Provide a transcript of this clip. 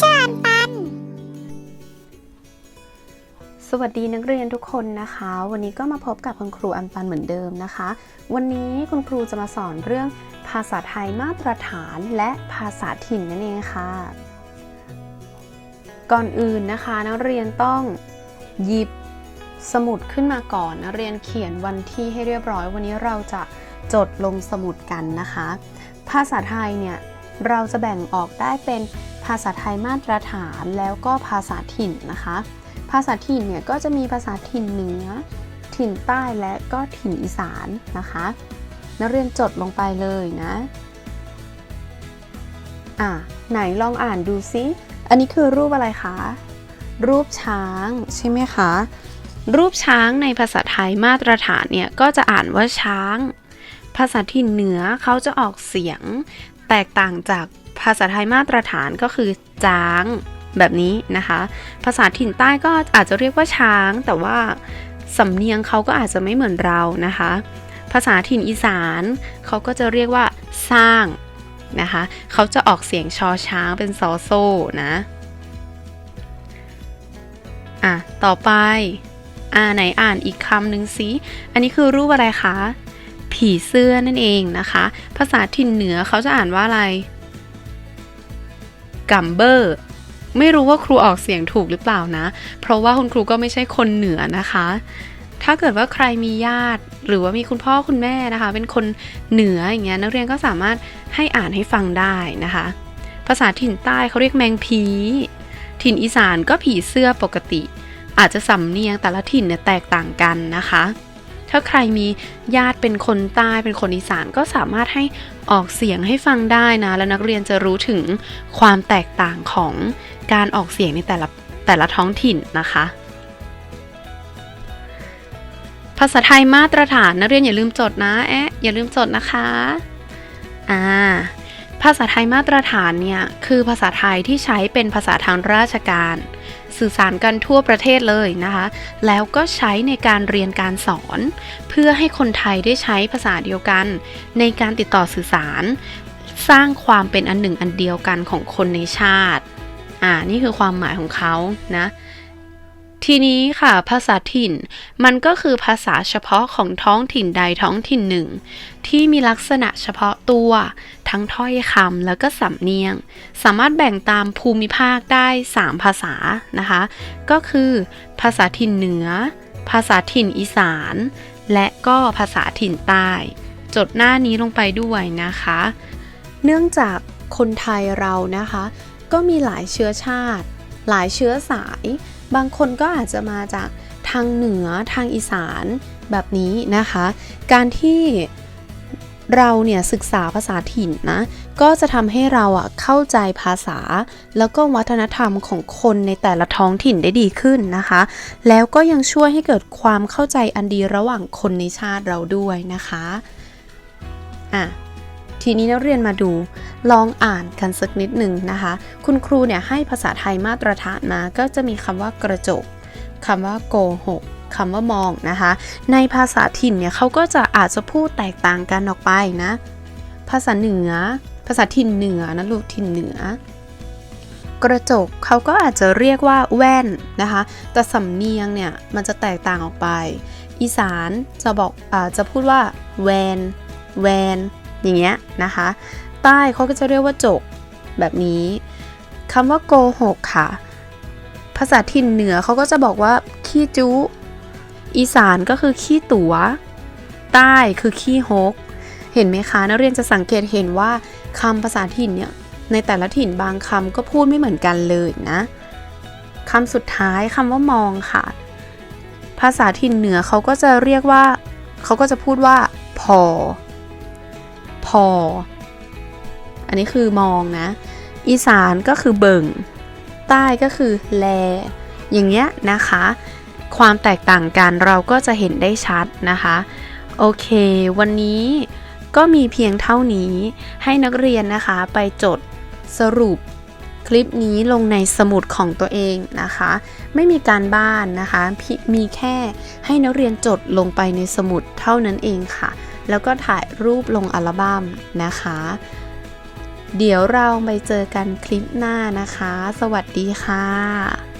ชื่ออันปัน สวัสดีนักเรียนทุกคนนะคะ วันนี้ก็มาพบกับคุณครูอันปันเหมือนเดิมนะคะ วันนี้คุณครูจะมาสอนเรื่องภาษาไทยมาตรฐานและภาษาถิ่นนั่นเองค่ะ ก่อนอื่นนะคะ นักเรียนต้องหยิบสมุดขึ้นมาก่อนนักเรียนเขียนวันที่ให้เรียบร้อย วันนี้เราจะจดลงสมุดกันนะคะ ภาษาไทยเนี่ยเราจะแบ่งออกได้เป็น ภาษาไทยมาตรฐานแล้วก็ภาษาถิ่นนะคะ ภาษาถิ่นเนี่ยก็จะมีภาษาถิ่นเหนือ ถิ่นใต้และก็ถิ่นอีสานนะคะนักเรียนจดลงไปเลยนะอะไหนลองอ่านดูซิ อันนี้คือรูปอะไรคะ รูปช้างใช่ไหมคะ รูปช้างในภาษาไทยมาตรฐานเนี่ยก็จะอ่านว่าช้าง ภาษาถิ่นเหนือเขาจะออกเสียง แตกต่างจากาษาไทยมาตรฐานก็คือจางแบบนี้นะคะ ภาษาถิ่นใต้ก็อาจจะเรียกว่าช้าง แต่ว่าสำเนียงเขาก็อาจจะไม่เหมือนเรานะคะ ภาษาถิ่นอีสานเขาก็จะเรียกว่าสร้างนะคะเขาจะออกเสียงชอช้างเป็นซอโซ่นะอะต่อไปอ่าไหนอ่านอีกคำหนึ่งสิอันนี้คือรูปอะไรคะ ผีเสื้อนั่นเองนะคะ ภาษาถิ่นเหนือเขาจะอ่านว่าอะไร กัมเบอร์ไม่รู้ว่าครูออกเสียงถูกหรือเปล่านะ เพราะว่าคุณครูก็ไม่ใช่คนเหนือนะคะ ถ้าเกิดว่าใครมีญาติ หรือว่ามีคุณพ่อคุณแม่นะคะ เป็นคนเหนืออย่างเงี้ยนักเรียนก็สามารถให้อ่านให้ฟังได้นะคะ ภาษาถิ่นใต้เขาเรียกแมงผี ถิ่นอีสานก็ผีเสื้อปกติ อาจจะสำเนียงแต่ละถิ่นเนี่ยแตกต่างกันนะคะ ถ้าใครมีญาติเป็นคนใต้เป็นคนอีสานก็สามารถให้ออกเสียงให้ฟังได้นะ แล้วนักเรียนจะรู้ถึงความแตกต่างของการออกเสียงในแต่ละแต่ละท้องถิ่นนะคะ ภาษาไทยมาตรฐานนักเรียนอย่าลืมจดนะแอะอย่าลืมจดนะคะ อ่า ภาษาไทยมาตรฐานเนี่ย คือภาษาไทยที่ใช้เป็นภาษาทางราชการ สื่อสารกันทั่วประเทศเลยนะคะ แล้วก็ใช้ในการเรียนการสอน เพื่อให้คนไทยได้ใช้ภาษาเดียวกัน ในการติดต่อสื่อสาร สร้างความเป็นอันหนึ่งอันเดียวกันของคนในชาติ อ่า นี่คือความหมายของเขานะ ทีนี้ค่ะ ภาษาถิ่น มันก็คือภาษาเฉพาะของท้องถิ่นใดท้องถิ่นหนึ่ง ที่มีลักษณะเฉพาะตัว ทั้งถ้อยคำแล้วก็สำเนียง สามารถแบ่งตามภูมิภาคได้ 3 ภาษานะคะ ก็คือภาษาถิ่นเหนือ ภาษาถิ่นอีสาน และก็ภาษาถิ่นใต้ จดหน้านี้ลงไปด้วยนะคะ เนื่องจากคนไทยเรานะคะ ก็มีหลายเชื้อชาติ หลายเชื้อสาย บางคนก็อาจจะมาจากทางเหนือทางอีสานแบบนี้นะคะ การที่ เราเนี่ยศึกษาภาษาถิ่นนะ ก็จะทำให้เราอะเข้าใจภาษา แล้วก็วัฒนธรรมของคนในแต่ละท้องถิ่นได้ดีขึ้นนะคะ แล้วก็ยังช่วยให้เกิดความเข้าใจอันดีระหว่างคนในชาติเราด้วยนะคะอะทีนี้นักเรียนมาดูลองอ่านกันสักนิดหนึ่งนะคะ คุณครูเนี่ยให้ภาษาไทยมาตรฐานมาก็จะมีคำว่ากระจกคำว่าโกหก คำว่ามองนะคะ ในภาษาถิ่นเนี่ยเขาก็จะอาจจะพูดแตกต่างกันออกไปนะ ภาษาเหนือ ภาษาถิ่นเหนือนะลูกถิ่นเหนือ กระจกเขาก็อาจจะเรียกว่าแว่นนะคะแต่สำเนียงเนี่ยมันจะแตกต่างออกไป อีสานจะบอกอาจะพูดว่าแวนแวนอย่างเงี้ยนะคะ ใต้เขาก็จะเรียกว่าจกแบบนี้คำว่าโกหกค่ะ ภาษาถิ่นเหนือเขาก็จะบอกว่าขี้จุ อีสานก็คือขี้ตัวใต้คือขี้ฮก เห็นไหมคะนักเรียนจะสังเกตเห็นว่าคำภาษาถิ่นเนี่ยในแต่ละถิ่นบางคำก็พูดไม่เหมือนกันเลยนะคำสุดท้ายคำว่ามองค่ะ ภาษาถิ่นเหนือเขาก็จะเรียกว่า เขาก็จะพูดว่า พอ พอ อันนี้คือมองนะ อีสานก็คือเบิ่ง ใต้ก็คือแล อย่างเงี้ยนะคะ ความแตกต่างกันเราก็จะเห็นได้ชัดนะคะ โอเค วันนี้ก็มีเพียงเท่านี้ให้นักเรียนนะคะไปจดสรุปคลิปนี้ลงในสมุดของตัวเองนะคะ ไม่มีการบ้านนะคะ มีแค่ให้นักเรียนจดลงไปในสมุดเท่านั้นเองค่ะ แล้วก็ถ่ายรูปลงอัลบั้มนะคะ เดี๋ยวเราไปเจอกันคลิปหน้านะคะ สวัสดีค่ะ